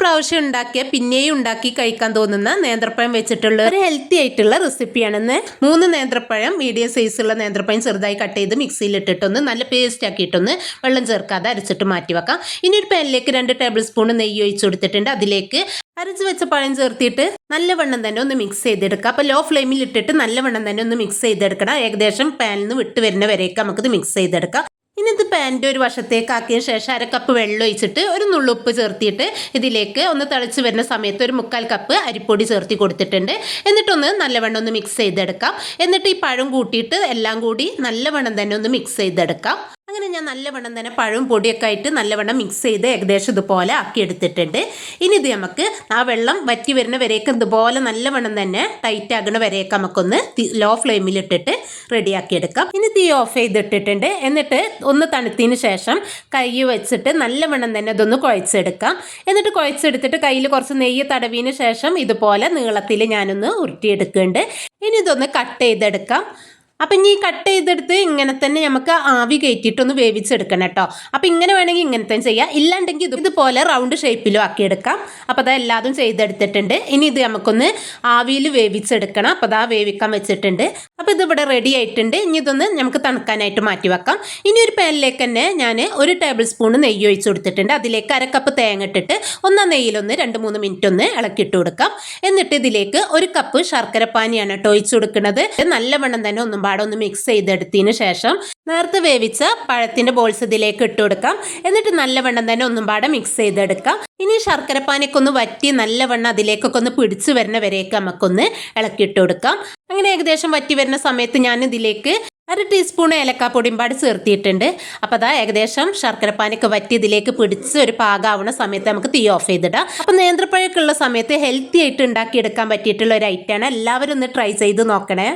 പ്രാവശ്യം ഉണ്ടാക്കിയ പിന്നെയും ഉണ്ടാക്കി കഴിക്കാൻ തോന്നുന്ന നേന്ത്രപ്പഴം വെച്ചിട്ടുള്ള ഒരു ഹെൽത്തി ആയിട്ടുള്ള റെസിപ്പിയാണെന്ന് മൂന്ന് നേന്ത്രപ്പഴം മീഡിയം സൈസുള്ള നേന്ത്രപ്പഴം ചെറുതായി കട്ട് ചെയ്ത് മിക്സിയിൽ ഇട്ടിട്ടൊന്ന് നല്ല പേസ്റ്റ് ആക്കിയിട്ടൊന്ന് വെള്ളം ചേർക്കാതെ അരച്ചിട്ട് മാറ്റി വെക്കാം. ഇനി ഒരു പാനിലേക്ക് രണ്ട് ടേബിൾ സ്പൂൺ നെയ്യ് ഒഴിച്ചു കൊടുത്തിട്ടുണ്ട്. അതിലേക്ക് അരച്ച് വെച്ച പഴം ചേർത്തിട്ട് നല്ലവണ്ണം തന്നെ ഒന്ന് മിക്സ് ചെയ്തെടുക്കുക അപ്പോൾ ലോ ഫ്ലെയിമിൽ ഇട്ടിട്ട് നല്ലവണ്ണം തന്നെ ഒന്ന് മിക്സ് ചെയ്തെടുക്കണം. ഏകദേശം പാനിൽ നിന്ന് വിട്ട് വരുന്ന വരേക്ക് നമുക്കിത് മിക്സ് ചെയ്തെടുക്കാം. ഇനി ഇത് പാന്റെ ഒരു വശത്തേക്ക് ആക്കിയ ശേഷം അര കപ്പ് വെള്ളം ഒഴിച്ചിട്ട് ഒരു നുള്ളുപ്പ് ചേർത്തിയിട്ട് ഇതിലേക്ക് ഒന്ന് തിളച്ച് വരുന്ന സമയത്ത് ഒരു മുക്കാൽ കപ്പ് അരിപ്പൊടി ചേർത്തി കൊടുത്തിട്ടുണ്ട്. എന്നിട്ടൊന്ന് നല്ലവണ്ണം ഒന്ന് മിക്സ് ചെയ്തെടുക്കാം. എന്നിട്ട് ഈ പഴം കൂട്ടിയിട്ട് എല്ലാം കൂടി നല്ലവണ്ണം തന്നെ ഒന്ന് മിക്സ് ചെയ്തെടുക്കാം. ഞാൻ നല്ലവണ്ണം തന്നെ പഴവും പൊടിയൊക്കെ ആയിട്ട് നല്ലവണ്ണം മിക്സ് ചെയ്ത് ഏകദേശം ഇതുപോലെ ആക്കി എടുത്തിട്ടുണ്ട് ഇനി ഇത് നമുക്ക് ആ വെള്ളം വറ്റി വരുന്ന വരേക്ക് ഇതുപോലെ നല്ലവണ്ണം തന്നെ ടൈറ്റ് ആകുന്ന വരേക്ക് നമുക്കൊന്ന് ലോ ഫ്ലെയിമിൽ ഇട്ടിട്ട് റെഡിയാക്കി എടുക്കാം ഇനി തീ ഓഫ് ചെയ്തിട്ടിട്ടുണ്ട്. എന്നിട്ട് ഒന്ന് തണുത്തതിന് ശേഷം കൈ വെച്ചിട്ട് നല്ലവണ്ണം തന്നെ ഇതൊന്ന് കുഴച്ചെടുക്കാം. എന്നിട്ട് കുഴച്ചെടുത്തിട്ട് കയ്യിൽ കുറച്ച് നെയ്യ് തടവിന് ശേഷം ഇതുപോലെ നീളത്തിൽ ഞാനൊന്ന് ഉരുട്ടിയെടുക്കുന്നുണ്ട്. ഇനി ഇതൊന്ന് കട്ട് ചെയ്തെടുക്കാം. അപ്പം ഇനി കട്ട് ചെയ്തെടുത്ത് ഇങ്ങനെ തന്നെ നമുക്ക് ആവി കയറ്റിയിട്ടൊന്ന് വേവിച്ചെടുക്കണം കേട്ടോ. അപ്പം ഇങ്ങനെ വേണമെങ്കിൽ ഇങ്ങനെ തന്നെ ചെയ്യാം. ഇല്ലാണ്ടെങ്കിൽ ഇത് ഇതുപോലെ റൗണ്ട് ഷേപ്പിലും ആക്കിയെടുക്കാം. അപ്പോൾ അത് എല്ലാതും ചെയ്തെടുത്തിട്ടുണ്ട്. ഇനി ഇത് നമുക്കൊന്ന് ആവിയിൽ വേവിച്ചെടുക്കണം. അപ്പോൾ അതാ വേവിക്കാൻ വെച്ചിട്ടുണ്ട്. അപ്പോൾ ഇതിവിടെ റെഡി ആയിട്ടുണ്ട്. ഇനി ഇതൊന്ന് നമുക്ക് തണുക്കാനായിട്ട് മാറ്റി വെക്കാം. ഇനി ഒരു പാനിലേക്ക് തന്നെ ഞാൻ ഒരു ടേബിൾ സ്പൂൺ നെയ്യ് ഒഴിച്ച് കൊടുത്തിട്ടുണ്ട്. അതിലേക്ക് അര കപ്പ് തേങ്ങ ഇട്ടിട്ട് ഒന്നാം നെയ്യിലൊന്ന് രണ്ട് മൂന്ന് മിനിറ്റ് ഒന്ന് ഇളക്കിയിട്ട് കൊടുക്കാം. എന്നിട്ട് ഇതിലേക്ക് ഒരു കപ്പ് ശർക്കര പാനിയാണ് കേട്ടോ ഒഴിച്ച് കൊടുക്കുന്നത്. നല്ലവണ്ണം തന്നെ ഒന്നും പാടെ ഒന്ന് മിക്സ് ചെയ്തെടുത്തതിന് ശേഷം നേരത്തെ വേവിച്ച പഴത്തിന്റെ ബോൾസ് ഇതിലേക്ക് ഇട്ട് കൊടുക്കാം. എന്നിട്ട് നല്ലവണ്ണം തന്നെ ഒന്നും പാടെ മിക്സ് ചെയ്തെടുക്കാം. ഇനി ശർക്കരപ്പാനിക്കൊന്ന് വറ്റി നല്ലവണ്ണം അതിലേക്കൊക്കെ ഒന്ന് പിടിച്ചു വരുന്ന വരെയൊക്കെ നമുക്കൊന്ന് ഇളക്കിയിട്ട് കൊടുക്കാം. അങ്ങനെ ഏകദേശം വറ്റി വരുന്ന സമയത്ത് ഞാൻ ഇതിലേക്ക് അര ടീസ്പൂൺ ഏലക്കാപ്പൊടിയും പാട് ചേർത്തിയിട്ടുണ്ട്. അപ്പോൾ അതാ ഏകദേശം ശർക്കരപ്പാനൊക്കെ വറ്റി ഇതിലേക്ക് പിടിച്ച് ഒരു പാകാവുന്ന സമയത്ത് നമുക്ക് തീ ഓഫ് ചെയ്തിടാം. അപ്പോൾ നേന്ത്രപ്പഴക്കുള്ള സമയത്ത് ഹെൽത്തി ആയിട്ട് ഉണ്ടാക്കിയെടുക്കാൻ പറ്റിയിട്ടുള്ള ഒരു ഐറ്റമാണ് എല്ലാവരും ഒന്ന് ട്രൈ ചെയ്ത് നോക്കണേ.